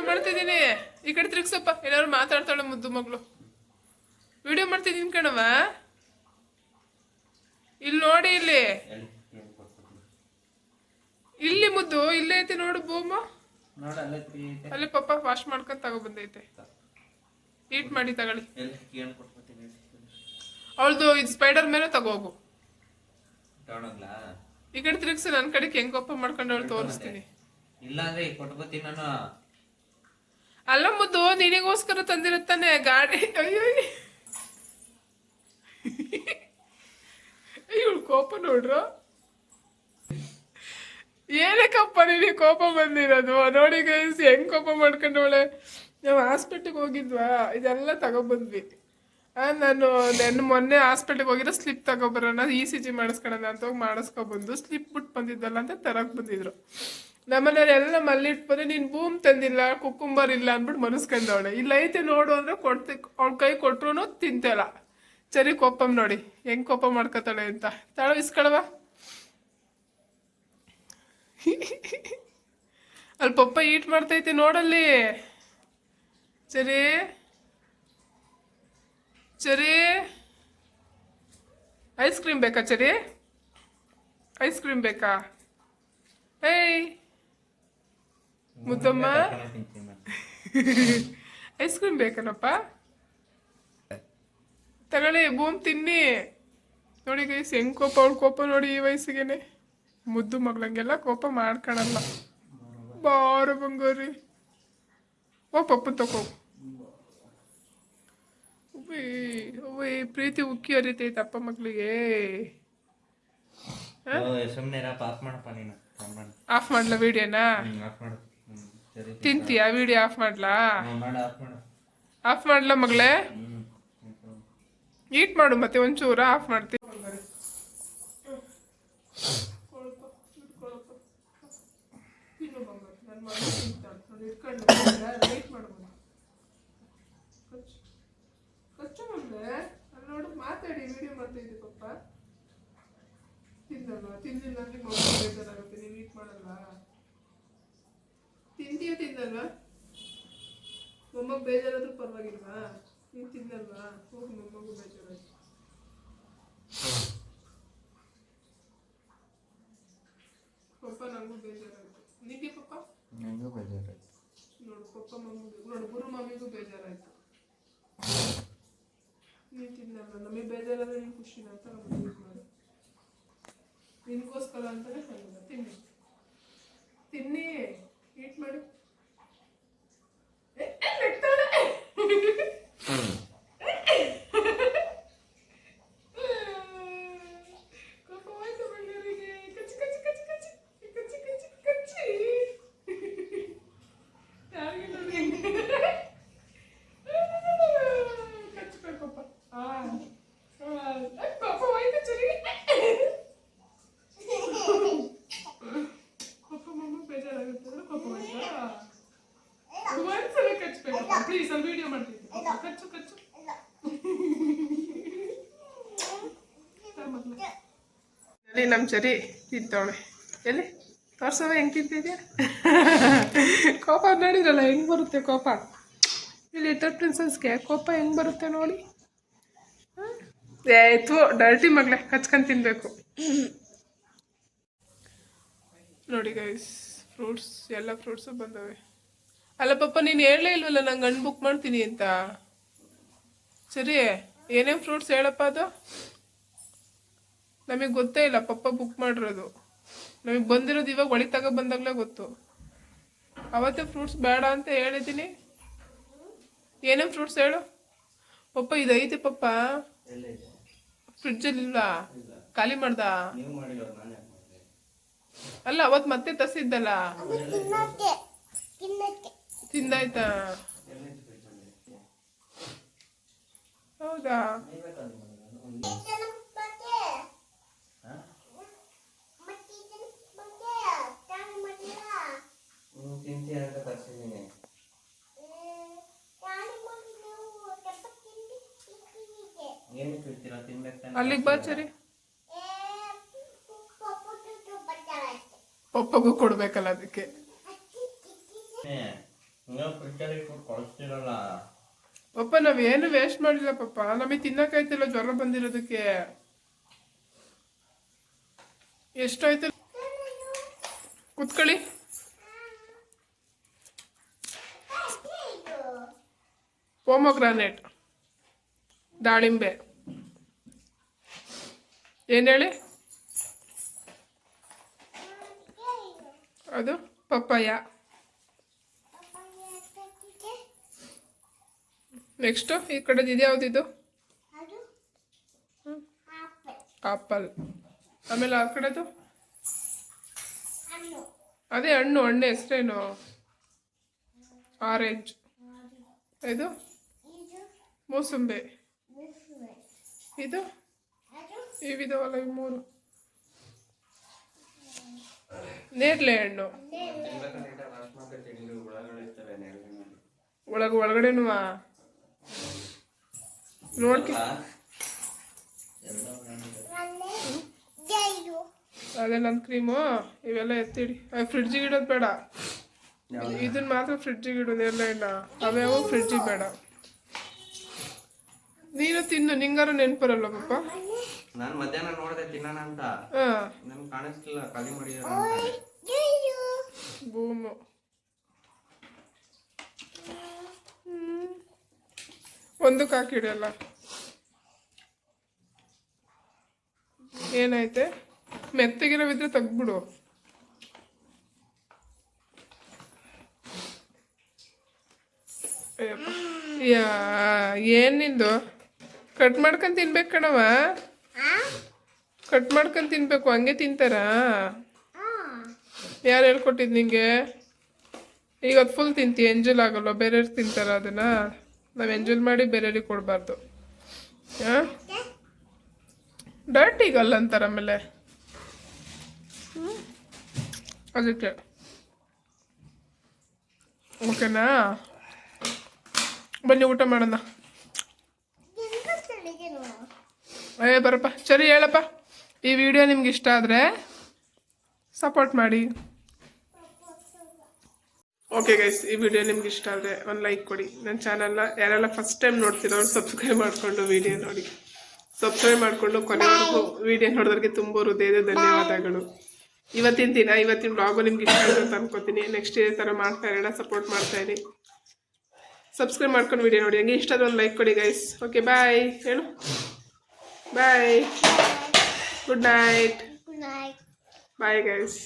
Video ಮಾಡ್ತಿದ್ದೀನಿ. ಈ ಕಡೆ ತಿರುಗಿಸಪ್ಪ. ಏನಾದ್ರು ಮಾತಾಡ್ತಾಳೆ ಮುದ್ದು ಮಗಳು. ವಿಡಿಯೋ ಮಾಡ್ತಿದ್ದೀನಿ ಕಣವ ಇಲ್ಲಿ ನೋಡಿ ಇಲ್ಲಿ. ಇಲ್ಲಿ ಮುದ್ದು ಇಲ್ಲೇ ಐತಿ ನೋಡು ಭೂಮ. ಅಲ್ಲಿ ಪಾಪ ವಾಶ್ ಮಾಡ್ಕೊಂಡ್ ತಗೊಬಂದೈತೆ ಹೀಟ್ ಮಾಡಿ ತಗೊಳ್ಳಿ. ಅವಳದು ಇದು ಸ್ಪೈಡರ್ ಮೇಲೆ ತಗೋಗು ಈ ಕಡೆ ತಿರುಗಿಸಿ ನನ್ನ ಕಡೆಗೆ ಹೆಂಗ್ ಮಾಡ್ಕೊಂಡು ಅವಳು ತೋರಿಸ್ತೀನಿ. ಕೊಟ್ಕೋತೀನಿ ನಾನು. ಅಲ್ಲ ಮುದ್ದು, ನಿನಗೋಸ್ಕರ ತಂದಿರುತ್ತಾನೆ ಗಾಡಿ. ಅಯ್ಯೋ. ಇವಳು ಕೋಪ ನೋಡ್ರು. ಏನಕ್ಕಪ್ಪ ನಿನಗೆ ಕೋಪ ಬಂದಿರೋದು? ನೋಡಿ ಗೈಸ್ ಹೆಂಗ್ ಕೋಪ ಮಾಡ್ಕೊಂಡವಳೆ? ನಾವು ಹಾಸ್ಪಿಟ್ಲಿಗೆ ಹೋಗಿದ್ವಾ? ಇದೆಲ್ಲ ತಗೊಬಂದ್ವಿ. ನಾನು ನನ್ನ ಮೊನ್ನೆ ಹಾಸ್ಪಿಟ್ಲಿಗೆ ಹೋಗಿರೋ ಸ್ಲಿಪ್ ತಗೊಬರೋಣ ಇ ಸಿ ಜಿ ಮಾಡಿಸ್ಕೊಳ್ಳೋಣ ಅಂತ ಹೋಗಿ ಮಾಡಿಸ್ಕೊಬಂದು ಸ್ಲಿಪ್ ಬಿಟ್ಟು ಬಂದಿದ್ದಲ್ಲ ಅಂತ ತರಕ್ ಬಂದಿದ್ರು. ನಮ್ಮನೇಲಿ ಎಲ್ಲ ಬಂದ್ರೆ ನೀನ್ ಬೂಮ್ ತಂದಿಲ್ಲ ಕುಕ್ಕುಂಬರ್ ಇಲ್ಲ ಅಂದ್ಬಿಟ್ಟು ಮನಸ್ಕೊಂಡವಳೆ. ಇಲ್ಲ ಐತೆ ನೋಡು ಅಂದ್ರೆ ಕೊಡ್ತಿ, ಅವ್ಳ ಕೈ ಕೊಟ್ರು ತಿಂತಲ್ಲ. ಸರಿ, ಕೋಪಮ್ ನೋಡಿ. ಹೆಂಗ್ ಕೋಪ ಮಾಡ್ಕೊತಾಳೆ ಅಂತ. ತಾಳ ಇಸ್ಕೊಳವ ಅಲ್ಲಿ ಪಪ್ಪ ಈಟ್ ಮಾಡ್ತೈತಿ ನೋಡಲ್ಲಿ. ಸರಿ. ಸರಿ. ಐಸ್ ಕ್ರೀಮ್ ಬೇಕಾ ಚರಿ ಐಸ್ ಕ್ರೀಮ್ ಬೇಕಾ? ಏಯ್. ಮುದ್ದಮ್ಮ. ಐಸ್ ಕ್ರೀಮ್ ಬೇಕನಪ್ಪ? ತಗೊಳ್ಳಿ ಬೂಮ್ ತಿನ್ನಿ. ನೋಡಿ ಗೈಸ್ ಹೆಂಗ್ ಕೋಪ ಅವ್ಳ ಕೋಪ ನೋಡಿ ಈ ವಯಸ್ಸಿಗೆನೆ. ಮುದ್ದು ಮಗಳಂಗೆಲ್ಲ ಕೋಪ ಮಾಡ್ಕೊಳಲ್ಲ. ಬಾರು ಬಂಗಾರಿ. ಓ ಪಪ್ಪ ತಗೋ ಓಯ್ ಓಯ್ ಪ್ರೀತಿ ಉಕ್ಕಿ ಹರಿತೈತೆ ಅಪ್ಪ ಮಗಳಿಗೆ. ಸುಮ್ಮನೆ ಆಫ್ ಮಾಡಪ್ಪ ನೀನು. ಆಫ್ ಮಾಡ್ಲಾ ವಿಡಿಯೋನಾ? ಆಫ್ ಮಾಡು. ತಿಂತೀಯಾ ವಿಡಿಯೋ ಆಫ್ ಮಾಡ್ಲಾ? ಆಫ್ ಮಾಡು ಆಫ್ ಮಾಡ್ಲಾ ಮಗಳೇ? ಈಟ್ ಮಾಡು ಮತ್ತೆ ಒಂಚೂರ ಆಫ್ ಮಾಡ್ತೀನಿ ಮಾತಾಡಿ ವಿಡಿಯೋ ಮಾಡ್ತಾ. ಇದ್ದೆ ಪಪ್ಪ ತಿನ್ನಲ್ವಾ ತಿಂದಿಲ್ಲ ಅಂದ್ರೆ ಮಗು ಬೇಜಾರಾಗುತ್ತೆ ನೀವು ಈಟ್ ಮಾಡಲ್ಲ. ತಿನ್ನಲ್ವಾ ಮೊಮ್ಮಗ್ ಬೇಜಾರಾದ್ರೂ ಪರವಾಗಿಲ್ವಾ? ನೀನ್ ತಿಂದಲ್ವಾ? ಹೋಗಿ ಮೊಮ್ಮಗು ಬೇಜಾರಾಯ್ತು. ಪಪ್ಪ ನಂಗೂ ಬೇಜಾರಾಯ್ತು. ನಿಮಗೆ ಪಪ್ಪ? ನಂಗೂ ಬೇಜಾರಾಯ್ತು. ನೋಡು ಪಪ್ಪ ಮಮ್ಮಿಗೂ ನೋಡು ಗುರು ಮಮ್ಮಿಗೂ ಬೇಜಾರಾಯ್ತು. ನೀನ್ ತಿನ್ನಲ್ಲ ನಮಗೆ ಬೇಜಾರಾದ್ರೆ ನೀನ್ ಖುಷಿನ ಅಂತ ನಮ್ಗೆ ಯೂಸ್ ಮಾಡು. ನಿನ್ಗೋಸ್ಕರ ತಿನ್ನಿ. ತಿನ್ನಿ. ಏಟ್ ಮಾಡು ಏ, ಏ, ನೆಕ್ತಾಳೆ. ಕೋಪ ಹೋಯ್ತು ಬಂಗಾರಿಗೆ. ಕಚ್ಚಿ, ಕಚ್ಚಿ, ಕಚ್ಚಿ, ಕಚ್ಚಿ. ಕಚ್ಚಿ, ಕಚ್ಚಿ, ಕಚ್ಚಿ. ಯಾರಿಗೆ ನೋಡಿ? ಕಚ್ಬೇಕಪ್ಪ. ಆ. ಆ. ಏ, ಕೋಪ ಹೋಯ್ತು ಚರಿ. ಕೋಪ ಮಮ್ಮ ಬೇಜಾರಾಗುತ್ತೆ ಅಂದ್ರೆ ಕೋಪ ಹೋಯ್ತಾ ಒಂದ್ಸಲ ಕಚ್ಬೇಕಪ್ಪ ಪ್ಲೀಸ್ ಅಲ್ಲಿ ವಿಡಿಯೋ ಮಾಡ್ತೀನಿ. ಕಚ್ಚು ಕಚ್ಚು. ಅಲ್ಲಿ ನಮ್ಮ ಚರಿ ತಿಂತವಳೆ? ಎಲ್ಲಿ? ತೋರ್ಸವ ಹೆಂಗ್ ತಿಂತಿದ್ಯಾ? ಕೋಪ ನೋಡಿದ್ರಲ್ಲ ಹೆಂಗ್ ಬರುತ್ತೆ ಕೋಪ? ಇಲ್ಲಿ ಲಿಟಲ್ ಪ್ರಿನ್ಸಸ್ಗೆ ಕೋಪ ಹೆಂಗ್ ಬರುತ್ತೆ ನೋಡಿ? ಆಯ್ತು ಡರ್ಟಿ ಮಗ್ಳೆ ಕಚ್ಕೊಂಡ್ ತಿನ್ಬೇಕು. ನೋಡಿ ಗೈಸ್ ಫ್ರೂಟ್ಸ್ ಎಲ್ಲ ಫ್ರೂಟ್ಸು ಬಂದವೆ. ಅಲ್ಲ ಪಪ್ಪ ನೀನು ಹೇಳಲೇ ಇಲ್ವಲ್ಲ ನಂಗೆ ಹಣ್ಣು ಬುಕ್ ಮಾಡ್ತೀನಿ ಅಂತ. ಸರಿ ಏನೇನು ಫ್ರೂಟ್ಸ್ ಹೇಳಪ್ಪ ಅದು? ನಮಗೆ ಗೊತ್ತೇ ಇಲ್ಲ ಪಪ್ಪ ಬುಕ್ ಮಾಡಿರೋದು. ನಮಗೆ ಬಂದಿರೋದು ಇವಾಗ ಒಳಿ ತಗೋ ಬಂದಾಗಲೇ ಗೊತ್ತು. ಅವತ್ತೇ ಫ್ರೂಟ್ಸ್ ಬೇಡ ಅಂತ ಹೇಳಿದ್ದೀನಿ. ಏನೇನು ಫ್ರೂಟ್ಸ್ ಹೇಳು? ಪಪ್ಪ ಇದೈತೆ ಪಪ್ಪ. ಫ್ರಿಡ್ಜಲ್ಲಿ ಇಲ್ಲ. ಖಾಲಿ ಮಾಡ್ದ? ನೀವು ಮಾಡಿರೋ ನಾನು ಯಾಕೆ ಮಾಡಿದೆ? ಅಲ್ಲ ಅವತ್ತು ಮತ್ತೆ ತಸಿದ್ದಲ್ಲ ತಿಂದಾಯ್ತಾ ಎಲ್ಲಿದೆ ಫ್ರಿಡ್ಜಲ್ಲಿ ಹೌದಾ ನೀವೇಕಂತ ಮಾಡಿರೋದು? ಒಂದು ಹಾ? ಹ್ಮ್, ತಿಂತೀಯ ಅಂತ ತರ್ಸಿದ್ದೀನಿ ಏನಕ್ಕೆ ಇಡ್ತೀರಾ ತಿನ್ಬೇಕು ತಾನೇ? ಅಲ್ಲಿಗೆ ಬಾ ಸರಿ ಪಪ್ಪಗೂ ಕೊಡ್ಬೇಕಲ್ಲ ಅದಕ್ಕೆ ಪಪ್ಪ ನಾವೇನು ವೇಸ್ಟ್ ಮಾಡಿಲ್ಲ ಪಪ್ಪ ನಮಗೆ ತಿನ್ನಕ್ಕಾಯ್ತಿಲ್ಲ, ಜ್ವರ ಬಂದಿರೋದಕ್ಕೆ. ಎಷ್ಟಾಯ್ತು? ಕುತ್ಕೊಳ್ಳಿ. ಪೋಮೋಗ್ರಾನೇಟ್, ದಾಳಿಂಬೆ. ಏನು ಹೇಳಿ? ಅದು ಪಪ್ಪಾಯ. ನೆಕ್ಸ್ಟು ಈ ಕಡೆದು ಇದು ಯಾವುದಿದು? ಆಪಲ್. ಆಮೇಲೆ ಆ ಕಡೆದು? ಅದೇ ಹಣ್ಣು ಹಣ್ಣು ಹೆಸ್ರೇನು ಆರೆಂಜ್. ಇದು? ಮೂಸಂಬೆ. ಇದು? ಇವಿದಾವಲ್ಲ ಈ ಮೂರು. ನೇರಳೆ ಹಣ್ಣು. ಒಳಗೆ ಒಳಗಡೆನು ಅದೇ ನನ್ನ ಕ್ರೀಮು ಇವೆಲ್ಲ ಎತ್ತಿಡಿ. ಫ್ರಿಡ್ಜಿಗೆ ಇಡೋದು ಬೇಡ. ಇದನ್ನ ಮಾತ್ರ ಫ್ರಿಡ್ಜಿಗೆ ಇಡೋದು ಎಲ್ಲ ಇಲ್ಲ. ಅವ್ಯಾವ ಫ್ರಿಡ್ಜಿಗೆ ಬೇಡ. ನೀನು ತಿನ್ನು ನಿಂಗಾರು ನೆನ್ಪರಲ್ಲ ಪಪ್ಪ. ನಾನು ಮಧ್ಯಾಹ್ನ ನೋಡಿದೆ ತಿನ್ನೋಣ ಅಂತ. ಹಾಂ. ಕಾಣಿಸ್ತಿಲ್ಲ ಖಾಲಿ ಮಾಡಿ ಬೂಮು ಒಂದಕ್ಕೆ ಹಾಕಿಡಲ್ಲ ಏನೈತೆ ಮೆತ್ತಗಿರೋವಿದ್ರೆ. ಯಾ, ಏನ್ ನಿಂದು? ಕಟ್ ಮಾಡ್ಕೊಂಡ್ ತಿನ್ಬೇಕು ಕಣವ ಕಟ್ ಮಾಡ್ಕೊಂಡ್ ತಿನ್ಬೇಕು, ಹಂಗೆ ತಿಂತಾರಾ? ಯಾರು ಹೇಳ್ಕೊಟ್ಟಿದ್ದು ನಿಂಗೆ? ಈಗ ಫುಲ್ ತಿಂತಿ ಎಂಜಲ್ ಆಗಲ್ಲ ಬೇರೆಯವ್ರು ತಿಂತಾರ ಅದನ್ನ? ನಾವು ಎಂಜಾಯ್ ಮಾಡಿ ಬೇರೆಯವ್ರಿಗೆ ಕೊಡಬಾರ್ದು. ಹಾಂ? ಡರ್ಟಿಗಲ್ಲ ಅಂತಾರೆ ಆಮೇಲೆ? ಅದಕ್ಕೆ. ಓಕೆನಾ ಬನ್ನಿ ಊಟ ಮಾಡೋಣ. ಏ, ಬರಪ್ಪ. ಸರಿ ಹೇಳಪ್ಪ. ಈ ವಿಡಿಯೋ ನಿಮ್ಗೆ ಇಷ್ಟ ಆದರೆ ಸಪೋರ್ಟ್ ಮಾಡಿ. ಓಕೆ ಗೈಸ್ ಈ ವಿಡಿಯೋ ನಿಮ್ಗೆ ಇಷ್ಟ ಆದರೆ ಒಂದು ಲೈಕ್ ಕೊಡಿ. ನನ್ನ ಚಾನಲ್ನ ಯಾರೆಲ್ಲ ಫಸ್ಟ್ ಟೈಮ್ ನೋಡ್ತಿರೋರು ಸಬ್ಸ್ಕ್ರೈಬ್ ಮಾಡಿಕೊಂಡು ವಿಡಿಯೋ ನೋಡಿ. ಸಬ್ಸ್ಕ್ರೈಬ್ ಮಾಡಿಕೊಂಡು ಕೊನೆವರೆಗೂ ವಿಡಿಯೋ ನೋಡೋರಿಗೆ ತುಂಬ ಹೃದಯದ ಧನ್ಯವಾದಗಳು. ಇವತ್ತಿನ ದಿನ ಇವತ್ತಿನ ಬ್ಲಾಗು ನಿಮ್ಗೆ ಇಷ್ಟ ಆಗುತ್ತೆ ಅಂತ ಅನ್ಕೋತೀನಿ ನೆಕ್ಸ್ಟ್ ಇದೇ ಥರ ಮಾಡ್ತಾ ಇರೋಣ ಸಪೋರ್ಟ್ ಮಾಡ್ತಾ ಇರಿ. ಸಬ್ಸ್ಕ್ರೈಬ್ ಮಾಡ್ಕೊಂಡು ವಿಡಿಯೋ ನೋಡಿ. ಹಂಗೆ ಇಷ್ಟ ಆದ್ರೆ ಒಂದು ಲೈಕ್ ಕೊಡಿ ಗೈಸ್ ಓಕೆ ಬಾಯ್ ಹೇಳು. Bye good night. Bye guys